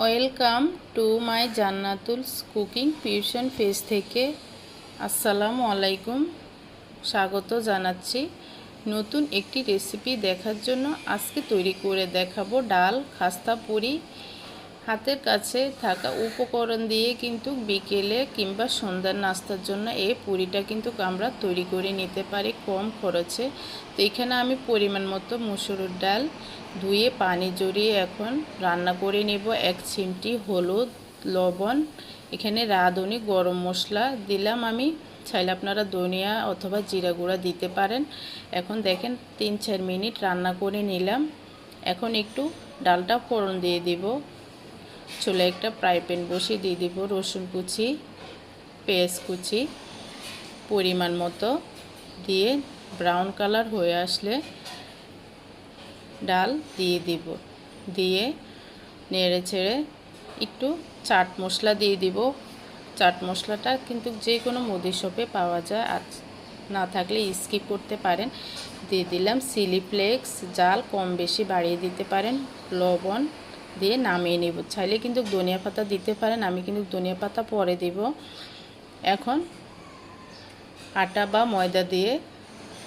Welcome to my Jannatul's cooking পিউশন page থেকে আসসালামু আলাইকুম। স্বাগত জানাচ্ছি নতুন একটি রেসিপি দেখার জন্য আজকে তৈরি করে দেখাবো ডাল, খাস্তা, পুরি হাতের কাছে থাকা উপকরণ দিয়ে কিন্তু বিকেলে কিংবা সন্ধ্যার নাস্তার জন্য এই পুরিটা কিন্তু আমরা তৈরি করে নিতে পারি কম খরচে। তো এখানে আমি পরিমাণ মতো মুসুরের ডাল ধুয়ে পানি জড়িয়ে এখন রান্না করে নেব এক চিমটি হলুদ, লবণ, এখানে রাঁধুনি, গরম মশলা দিলাম আমি। চাইলে আপনারা ধনিয়া অথবা জিরা গুঁড়া দিতে পারেন। এখন দেখেন তিন চার মিনিট রান্না করে নিলাম। এখন একটু ডালটা ফোড়ন দিয়ে দিব। চুলে একটা ফ্রাই প্যান বসিয়ে দিয়ে দিব, রসুন কুচি, পেঁয়াজ কুচি, পরিমাণ মতো দিয়ে ব্রাউন কালার হয়ে আসলে ডাল দিয়ে দিব। দিয়ে নেড়ে ছেড়ে একটু চাট মশলা দিয়ে দিব। চাট মশলাটা কিন্তু যে কোনো মুদি শপে পাওয়া যায়, আর না থাকলে স্কিপ করতে পারেন। দিয়ে দিলাম সিলি ফ্লেক্স, জাল কম বেশি বাড়িয়ে দিতে পারেন, লবণ দিয়ে নামিয়ে নেব। চাইলে কিন্তু ধনিয়া পাতা দিতে পারেন, আমি কিন্তু ধনিয়া পাতা পরে দেব। এখন আটা বা ময়দা দিয়ে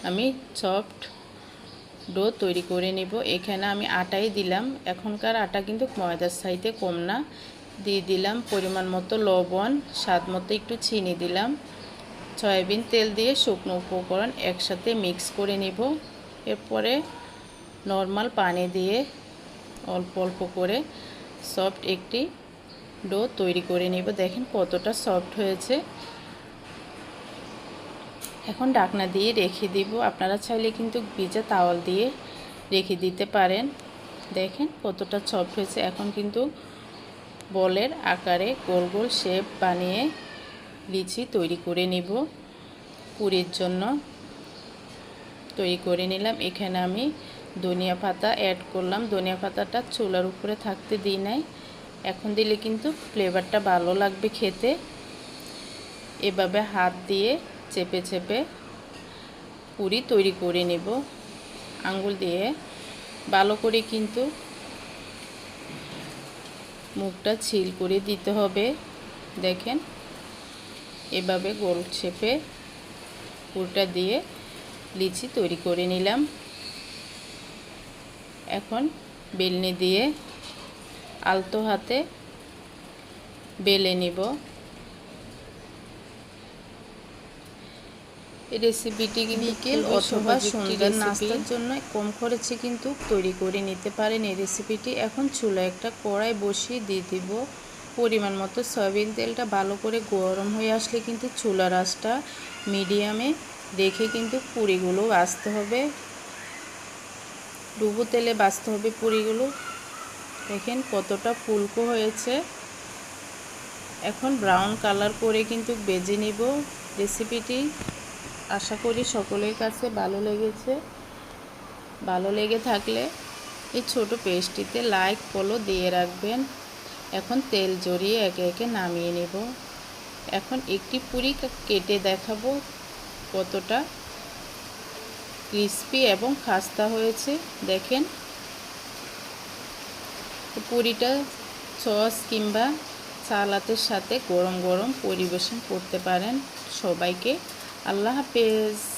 আমি সফট ডো তৈরি করে নেব। এখানে আমি আটাই দিলাম। এখনকার আটা কিন্তু ময়দার সাইতে কম না। দিয়ে দিলাম পরিমাণ মতো লবণ, স্বাদ মতো একটু চিনি দিলাম। সয়াবিন তেল দিয়ে শুকনো উপকরণ একসাথে মিক্স করে নেব। এরপরে নর্মাল পানি দিয়ে অল্প অল্প করে সফট একটি ডো তৈরি করে নেব। দেখেন কতটা সফট হয়েছে। এখন ডাকনা দিয়ে রেখে দিব। আপনারা চাইলে কিন্তু ভিজা তাওয়াল দিয়ে রেখে দিতে পারেন। দেখেন কতটা সফট হয়েছে। এখন কিন্তু বলের আকারে গোল গোল শেপ বানিয়ে লিচি তৈরি করে নিব। পুরীর জন্য তৈরি করে নিলাম। এখানে আমি ধনিয়া পাতা অ্যাড করলাম। ধনিয়া পাতাটা চুলার উপরে থাকতে দিই নাই। এখন দিলে কিন্তু ফ্লেভারটা ভালো লাগবে খেতে। এভাবে হাত দিয়ে চেপে চেপে পুরি তৈরি করে নেব। আঙ্গুল দিয়ে। ভালো করে কিন্তু মুখটা ছিল করে দিতে হবে। দেখেন, এভাবে গোল শেপে পুরটা দিয়ে লিচি তৈরি করে নিলাম। এখন বেলনি দিয়ে আলতো হাতে বেলে নিব। এই রেসিপিটি বিকেল অথবা সন্ধ্যার নাস্তার জন্য কম খরচে কিন্তু তৈরি করে নিতে পারেন। এই রেসিপিটি এখন চুলা একটা কড়াই বসিয়ে দিয়ে দিব। পরিমাণ মতো সয়াবিন তেলটা ভালো করে গরম হয়ে আসলে কিন্তু চুলার আঁচটা মিডিয়ামে রেখে কিন্তু পুরিগুলো আসতে হবে। ডুবো তেলে বাঁচতে হবে পুরিগুলো দেখেন কতটা ফুলকো হয়েছে। এখন ব্রাউন কালার করে কিন্তু বেজে নিব রেসিপিটি আশা করি সকলের কাছে ভালো লেগেছে। ভালো লেগে থাকলে এই ছোট পেস্টটিতে লাইক ফলো দিয়ে রাখবেন। এখন তেল জড়িয়ে একে একে নামিয়ে নেব। এখন একটি পুরি কেটে দেখাবো কতটা ক্রিস্পি এবং খাস্তা হয়েছে। দেখেন। পুরিটা সস কিংবা সালাতের সাথে গরম গরম পরিবেশন করতে পারেন সবাইকে। আল্লাহ হাফেজ।